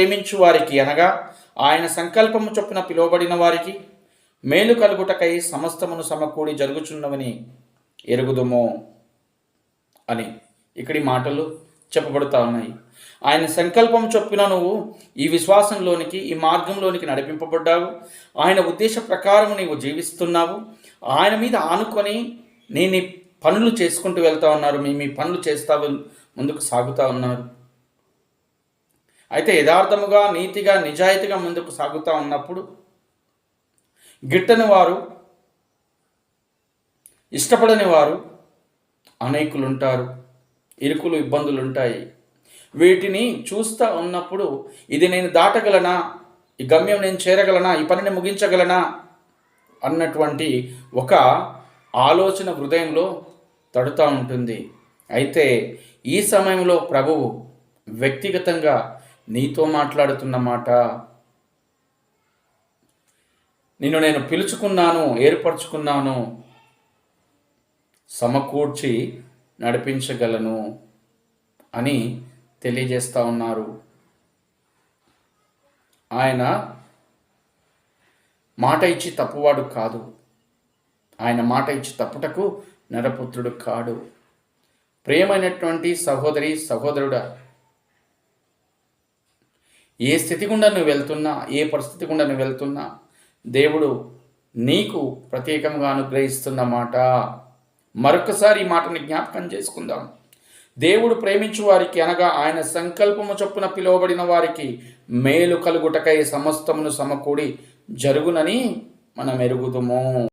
ప్రేమించు వారికి అనగా ఆయన సంకల్పము చొప్పున పిలువబడిన వారికి మేలు కలుగుటకై సమస్తమును సమకూడి జరుగుచున్నవని ఎరుగుదుము అని ఇక్కడి మాటలు చెప్పబడుతా ఉన్నాయి. ఆయన సంకల్పం చొప్పున నువ్వు ఈ విశ్వాసంలోనికి ఈ మార్గంలోనికి నడిపింపబడ్డావు. ఆయన ఉద్దేశ ప్రకారం నీవు జీవిస్తున్నావు. ఆయన మీద ఆనుకొని నేను పనులు చేసుకుంటూ వెళ్తా ఉన్నారు. మీ మీ పనులు చేస్తా ముందుకు సాగుతూ ఉన్నారు. అయితే యథార్థముగా నీతిగా నిజాయితీగా ముందుకు సాగుతూ ఉన్నప్పుడు గిట్టని వారు ఇష్టపడని వారు అనేకులు ఉంటారు ఇరుకులు ఇబ్బందులు ఉంటాయి వీటిని చూస్తూ ఉన్నప్పుడు ఇది నేను దాటగలనా? ఈ గమ్యం నేను చేరగలనా? ఈ పనిని ముగించగలనా? అన్నటువంటి ఒక ఆలోచన హృదయంలో తడుతూ ఉంటుంది. అయితే ఈ సమయంలో ప్రభువు వ్యక్తిగతంగా నీతో మాట్లాడుతున్న మాట నిన్ను నేను పిలుచుకున్నాను ఏర్పరచుకున్నాను సమకూర్చి నడిపించగలను అని తెలియజేస్తా ఉన్నారు. ఆయన మాట ఇచ్చి తప్పువాడు కాదు. ఆయన మాట ఇచ్చి తప్పుటకు నరపుత్రుడు కాడు. ప్రేమైనటువంటి సహోదరి సహోదరుడా ఏ స్థితి గుండా నువ్వు వెళ్తున్నా ఏ పరిస్థితి గుండా నువ్వు వెళ్తున్నా దేవుడు నీకు ప్రత్యేకంగా అనుగ్రహిస్తున్న మాట. మరొకసారి ఈ మాటని జ్ఞాపకం చేసుకుందాం. దేవుడు ప్రేమించు వారికి అనగా ఆయన సంకల్పము చొప్పున పిలువబడిన వారికి మేలు కలుగుటకై సమస్తమును సమకూడి జరుగునని మనం ఎరుగుదుము.